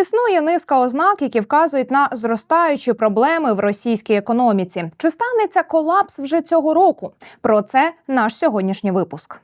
Існує низка ознак, які вказують на зростаючі проблеми в російській економіці. Чи станеться колапс вже цього року? Про це наш сьогоднішній випуск.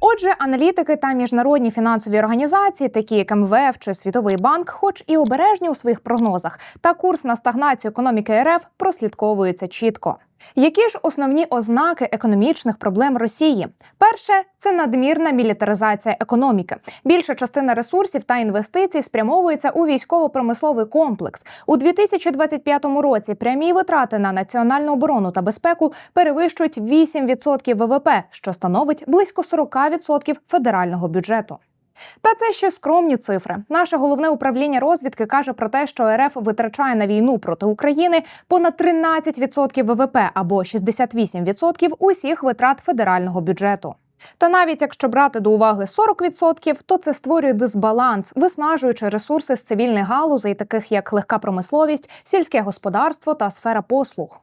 Отже, аналітики та міжнародні фінансові організації, такі як МВФ чи Світовий банк, хоч і обережні у своїх прогнозах, та курс на стагнацію економіки РФ прослідковується чітко. Які ж основні ознаки економічних проблем Росії? Перше це надмірна мілітаризація економіки. Більша частина ресурсів та інвестицій спрямовується у військово-промисловий комплекс. У 2025 році прямі витрати на національну оборону та безпеку перевищують 8% ВВП, що становить близько 40% федерального бюджету. Та це ще скромні цифри. Наше головне управління розвідки каже про те, що РФ витрачає на війну проти України понад 13% ВВП або 68% усіх витрат федерального бюджету. Та навіть якщо брати до уваги 40%, то це створює дисбаланс, виснажуючи ресурси з цивільних галузей, таких як легка промисловість, сільське господарство та сфера послуг.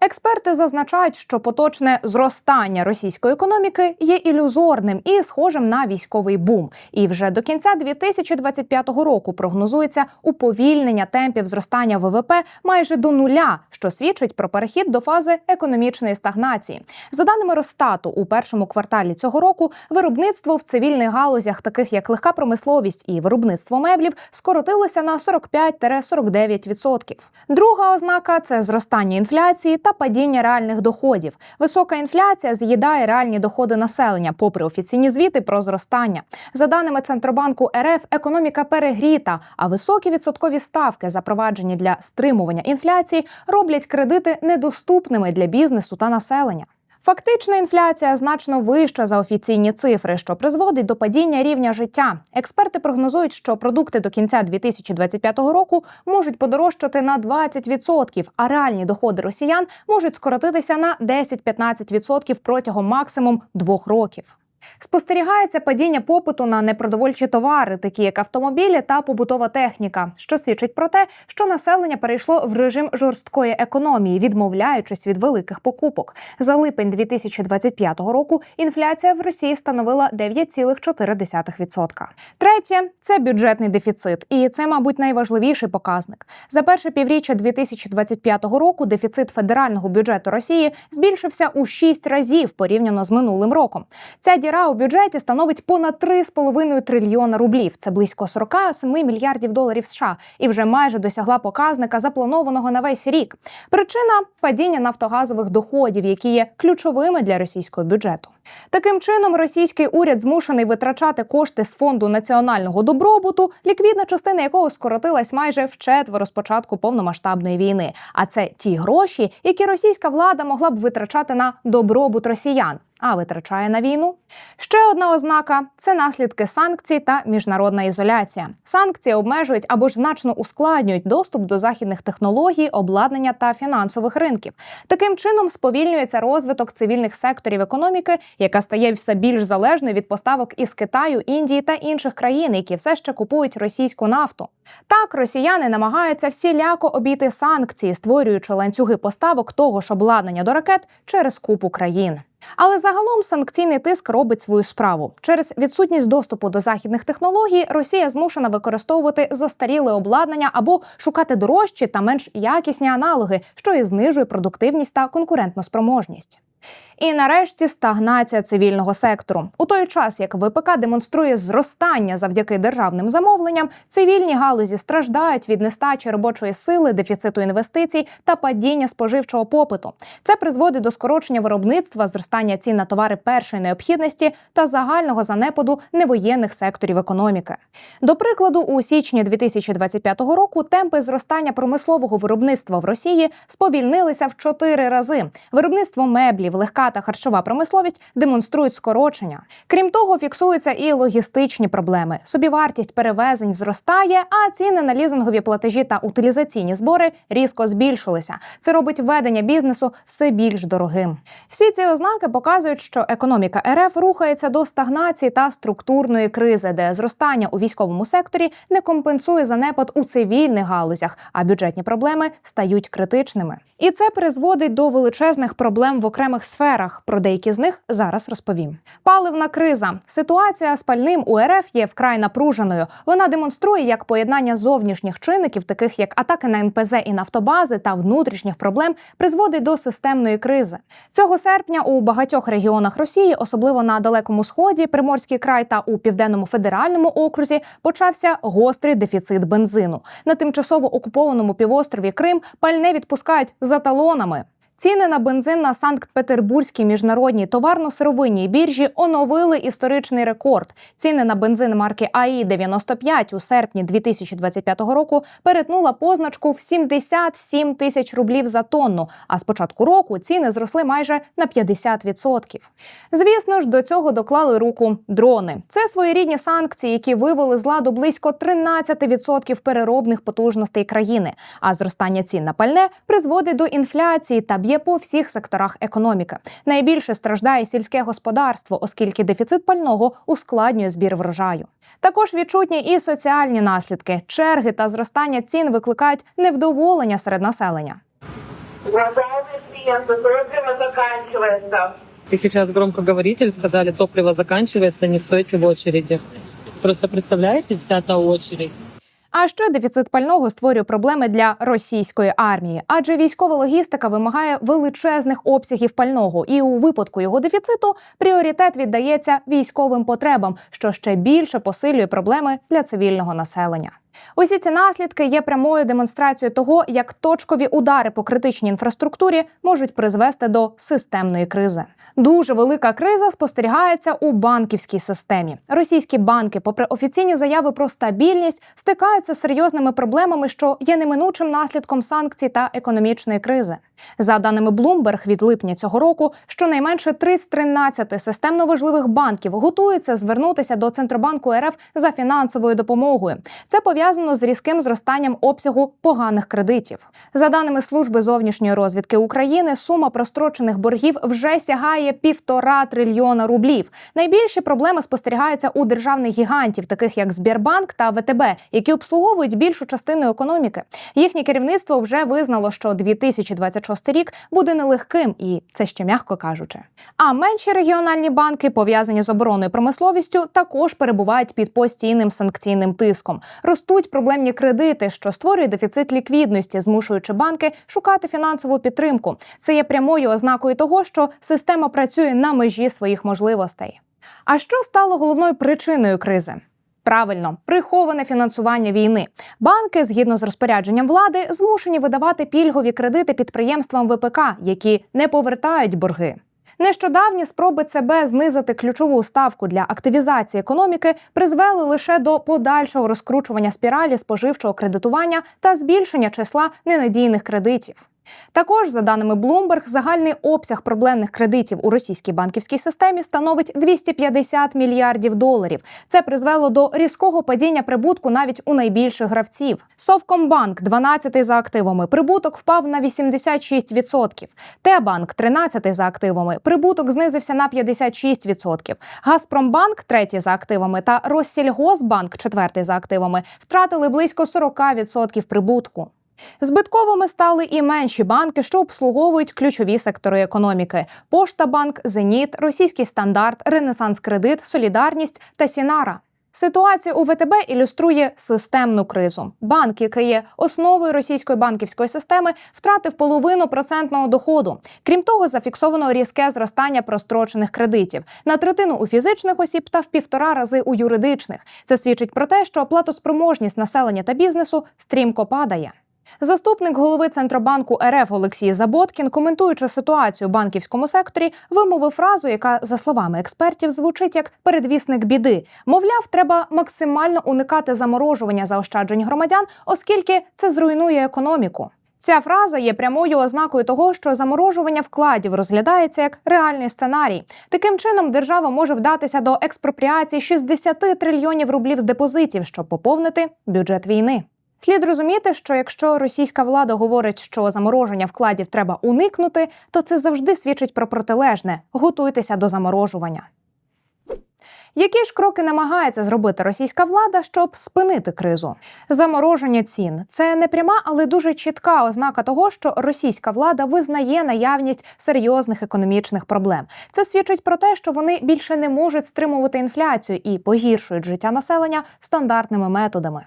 Експерти зазначають, що поточне зростання російської економіки є ілюзорним і схожим на військовий бум. І вже до кінця 2025 року прогнозується уповільнення темпів зростання ВВП майже до нуля, що свідчить про перехід до фази економічної стагнації. За даними Росстату, у першому кварталі цього року виробництво в цивільних галузях, таких як легка промисловість і виробництво меблів, скоротилося на 45-49%. Друга ознака це зростання інфляції та падіння реальних доходів. Висока інфляція з'їдає реальні доходи населення, попри офіційні звіти про зростання. За даними Центробанку РФ, економіка перегріта, а високі відсоткові ставки, запроваджені для стримування інфляції, роблять кредити недоступними для бізнесу та населення. Фактична інфляція значно вища за офіційні цифри, що призводить до падіння рівня життя. Експерти прогнозують, що продукти до кінця 2025 року можуть подорожчати на 20%, а реальні доходи росіян можуть скоротитися на 10-15% протягом максимум двох років. Спостерігається падіння попиту на непродовольчі товари, такі як автомобілі та побутова техніка, що свідчить про те, що населення перейшло в режим жорсткої економії, відмовляючись від великих покупок. За липень 2025 року інфляція в Росії становила 9,4%. Третє це бюджетний дефіцит, і це, мабуть, найважливіший показник. За перше півріччя 2025 року дефіцит федерального бюджету Росії збільшився у 6 разів порівняно з минулим роком. Ця діра у бюджеті становить понад 3,5 трильйона рублів. Це близько 47 мільярдів доларів США і вже майже досягла показника запланованого на весь рік. Причина падіння нафтогазових доходів, які є ключовими для російського бюджету. Таким чином, російський уряд змушений витрачати кошти з фонду національного добробуту, ліквідна частина якого скоротилась майже вчетверо з початку повномасштабної війни. А це ті гроші, які російська влада могла б витрачати на добробут росіян. А витрачає на війну. Ще одна ознака це наслідки санкцій та міжнародна ізоляція. Санкції обмежують або ж значно ускладнюють доступ до західних технологій, обладнання та фінансових ринків. Таким чином сповільнюється розвиток цивільних секторів економіки, яка стає все більш залежною від поставок із Китаю, Індії та інших країн, які все ще купують російську нафту. Так, росіяни намагаються всіляко обійти санкції, створюючи ланцюги поставок того ж обладнання до ракет через купу країн. Але загалом санкційний тиск робить свою справу через відсутність доступу до західних технологій. Росія змушена використовувати застаріле обладнання або шукати дорожчі та менш якісні аналоги, що і знижує продуктивність та конкурентноспроможність. І нарешті стагнація цивільного сектору. У той час, як ВПК демонструє зростання завдяки державним замовленням, цивільні галузі страждають від нестачі робочої сили, дефіциту інвестицій та падіння споживчого попиту. Це призводить до скорочення виробництва, зростання цін на товари першої необхідності та загального занепаду невоєнних секторів економіки. До прикладу, у січні 2025 року темпи зростання промислового виробництва в Росії сповільнилися в чотири рази. Виробництво меблів, легка та харчова промисловість демонструють скорочення. Крім того, фіксуються і логістичні проблеми. Собівартість перевезень зростає, а ціни на лізингові платежі та утилізаційні збори різко збільшилися. Це робить ведення бізнесу все більш дорогим. Всі ці ознаки показують, що економіка РФ рухається до стагнації та структурної кризи, де зростання у військовому секторі не компенсує занепад у цивільних галузях, а бюджетні проблеми стають критичними. І це призводить до величезних проблем в окремих сферах. Про деякі з них зараз розповім. Паливна криза. Ситуація з пальним у РФ є вкрай напруженою. Вона демонструє, як поєднання зовнішніх чинників, таких як атаки на НПЗ і нафтобази та внутрішніх проблем, призводить до системної кризи. Цього серпня у багатьох регіонах Росії, особливо на далекому сході, Приморський край та у південному федеральному окрузі, почався гострий дефіцит бензину. На тимчасово окупованому півострові Крим пальне відпускають за талонами. Ціни на бензин на Санкт-Петербурзькій міжнародній товарно-сировинній біржі оновили історичний рекорд. Ціни на бензин марки АІ 95 у серпні 2025 року перетнула позначку в 77 тисяч рублів за тонну. А з початку року ціни зросли майже на 50%. Звісно ж, до цього доклали руку дрони. Це своєрідні санкції, які вивели з ладу близько 13% переробних потужностей країни. А зростання цін на пальне призводить до інфляції та б'є по всіх секторах економіки. Найбільше страждає сільське господарство, оскільки дефіцит пального ускладнює збір врожаю. Також відчутні і соціальні наслідки. Черги та зростання цін викликають невдоволення серед населення. Топливо заканчивается. И сейчас громкоговоритель сказали, топливо заканчивается, не стойте в очереди. Просто представляете, вся та очередь. А ще дефіцит пального створює проблеми для російської армії, адже військова логістика вимагає величезних обсягів пального, і у випадку його дефіциту пріоритет віддається військовим потребам, що ще більше посилює проблеми для цивільного населення. Усі ці наслідки є прямою демонстрацією того, як точкові удари по критичній інфраструктурі можуть призвести до системної кризи. Дуже велика криза спостерігається у банківській системі. Російські банки, попри офіційні заяви про стабільність, стикаються з серйозними проблемами, що є неминучим наслідком санкцій та економічної кризи. За даними Bloomberg, від липня цього року щонайменше 3 з 13 системно важливих банків готуються звернутися до Центробанку РФ за фінансовою допомогою. Це пов'язано з різким зростанням обсягу поганих кредитів. За даними служби зовнішньої розвідки України, сума прострочених боргів вже сягає півтора трильйона рублів. Найбільші проблеми спостерігаються у державних гігантів, таких як Збірбанк та ВТБ, які обслуговують більшу частину економіки. Їхнє керівництво вже визнало, що 2026 рік буде нелегким, і це ще м'яко кажучи. А менші регіональні банки, пов'язані з оборонною промисловістю, також перебувають під постійним санкційним тиском. Ростуть проблемні кредити, що створює дефіцит ліквідності, змушуючи банки шукати фінансову підтримку. Це є прямою ознакою того, що система працює на межі своїх можливостей. А що стало головною причиною кризи? Правильно, приховане фінансування війни. Банки, згідно з розпорядженням влади, змушені видавати пільгові кредити підприємствам ВПК, які не повертають борги. Нещодавні спроби ЦБ знизити ключову ставку для активізації економіки призвели лише до подальшого розкручування спіралі споживчого кредитування та збільшення числа ненадійних кредитів. Також, за даними Bloomberg, загальний обсяг проблемних кредитів у російській банківській системі становить 250 мільярдів доларів. Це призвело до різкого падіння прибутку навіть у найбільших гравців. Совкомбанк 12 за активами. Прибуток впав на 86%. Т-банк 13 за активами. Прибуток знизився на 56%. Газпромбанк 3 за активами та Россільгосбанк 4 за активами втратили близько 40% прибутку. Збитковими стали і менші банки, що обслуговують ключові сектори економіки: Поштабанк, Зеніт, Російський стандарт, Ренесанс Кредит, Солідарність та Сінара. Ситуація у ВТБ ілюструє системну кризу. Банк, який є основою російської банківської системи, втратив половину процентного доходу. Крім того, зафіксовано різке зростання прострочених кредитів на третину у фізичних осіб та в півтора рази у юридичних. Це свідчить про те, що платоспроможність населення та бізнесу стрімко падає. Заступник голови Центробанку РФ Олексій Заботкін, коментуючи ситуацію у банківському секторі, вимовив фразу, яка, за словами експертів, звучить як передвісник біди. Мовляв, треба максимально уникати заморожування заощаджень громадян, оскільки це зруйнує економіку. Ця фраза є прямою ознакою того, що заморожування вкладів розглядається як реальний сценарій. Таким чином, держава може вдатися до експропріації 60 трильйонів рублів з депозитів, щоб поповнити бюджет війни. Слід розуміти, що якщо російська влада говорить, що замороження вкладів треба уникнути, то це завжди свідчить про протилежне готуйтеся до заморожування. Які ж кроки намагається зробити російська влада, щоб спинити кризу? Замороження цін це не пряма, але дуже чітка ознака того, що російська влада визнає наявність серйозних економічних проблем. Це свідчить про те, що вони більше не можуть стримувати інфляцію і погіршують життя населення стандартними методами.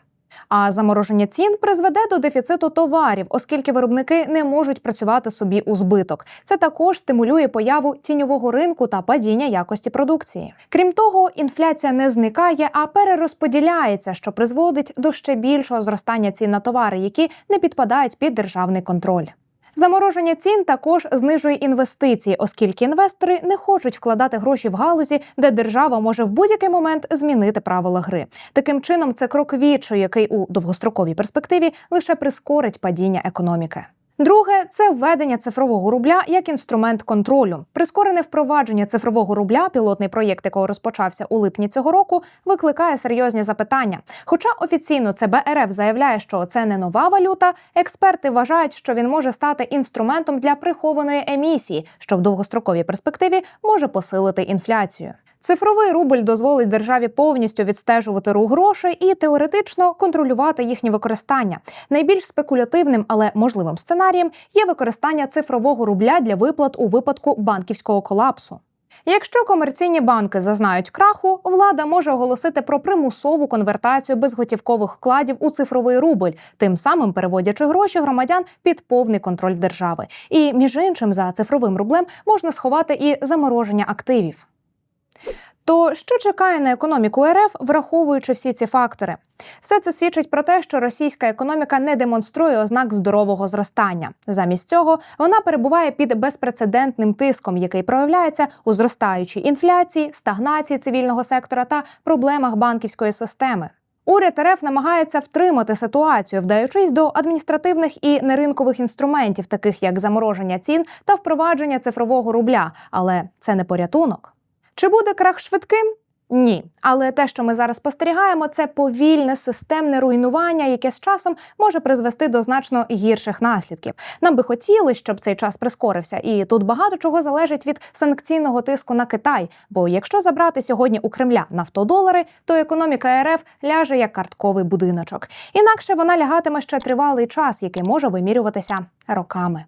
А замороження цін призведе до дефіциту товарів, оскільки виробники не можуть працювати собі у збиток. Це також стимулює появу тіньового ринку та падіння якості продукції. Крім того, інфляція не зникає, а перерозподіляється, що призводить до ще більшого зростання цін на товари, які не підпадають під державний контроль. Замороження цін також знижує інвестиції, оскільки інвестори не хочуть вкладати гроші в галузі, де держава може в будь-який момент змінити правила гри. Таким чином, це крок вічу, який у довгостроковій перспективі лише прискорить падіння економіки. Друге це введення цифрового рубля як інструмент контролю. Прискорене впровадження цифрового рубля, пілотний проєкт, якого розпочався у липні цього року, викликає серйозні запитання. Хоча офіційно ЦБ РФ заявляє, що це не нова валюта, експерти вважають, що він може стати інструментом для прихованої емісії, що в довгостроковій перспективі може посилити інфляцію. Цифровий рубль дозволить державі повністю відстежувати рух грошей і теоретично контролювати їхнє використання. Найбільш спекулятивним, але можливим сценарієм є використання цифрового рубля для виплат у випадку банківського колапсу. Якщо комерційні банки зазнають краху, влада може оголосити про примусову конвертацію безготівкових вкладів у цифровий рубль, тим самим переводячи гроші громадян під повний контроль держави. І між іншим за цифровим рублем можна сховати і замороження активів. То що чекає на економіку РФ, враховуючи всі ці фактори? Все це свідчить про те, що російська економіка не демонструє ознак здорового зростання. Замість цього вона перебуває під безпрецедентним тиском, який проявляється у зростаючій інфляції, стагнації цивільного сектора та проблемах банківської системи. Уряд РФ намагається втримати ситуацію, вдаючись до адміністративних і неринкових інструментів, таких як замороження цін та впровадження цифрового рубля. Але це не порятунок. Чи буде крах швидким? Ні, але те, що ми зараз спостерігаємо, це повільне системне руйнування, яке з часом може призвести до значно гірших наслідків. Нам би хотілося, щоб цей час прискорився, і тут багато чого залежить від санкційного тиску на Китай. Бо якщо забрати сьогодні у Кремля нафтодолари, то економіка РФ ляже як картковий будиночок. Інакше вона лягатиме ще тривалий час, який може вимірюватися роками.